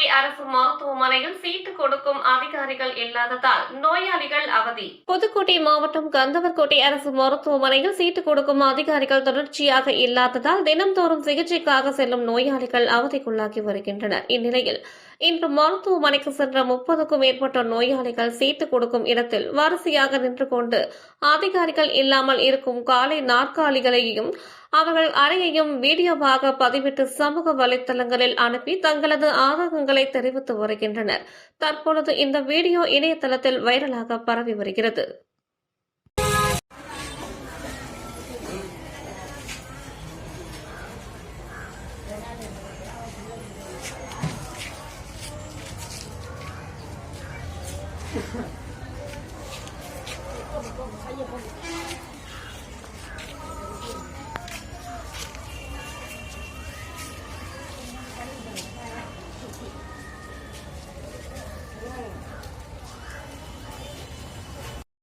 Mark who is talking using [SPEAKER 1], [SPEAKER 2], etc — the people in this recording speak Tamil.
[SPEAKER 1] புதுக்கோட்டை அரசு மருத்துவமனையில் சீட்டு கொடுக்கும் அதிகாரிகள் இல்லாததால் நோயாளிகள் அவதி. புதுக்கோட்டை மாவட்டம் கந்தவர்கோட்டை அரசு மருத்துவமனையில் சீட்டு கொடுக்கும் அதிகாரிகள் தொடர்ச்சியாக இல்லாததால் தினம்தோறும் சிகிச்சைக்காக செல்லும் நோயாளிகள் அவதிக்குள்ளாகி வருகின்றனர். இந்நிலையில் இன்று மருத்துவமனைக்கு சென்ற முப்பதுக்கும் மேற்பட்ட நோயாளிகள் சீட்டு கொடுக்கும் இடத்தில் வரிசையாக நின்று கொண்டு அதிகாரிகள் இல்லாமல் இருக்கும் காலை நாற்காலிகளையும் அவர்கள் அறையையும் வீடியோவாக பதிவிட்டு சமூக வலைத்தளங்களில் அனுப்பி தங்களது ஆதங்கங்களை தெரிவித்து வருகின்றனர். தற்பொழுது இந்த வீடியோ இணையதளத்தில் வைரலாக பரவி வருகிறது. 呵呵。做不做？生意好。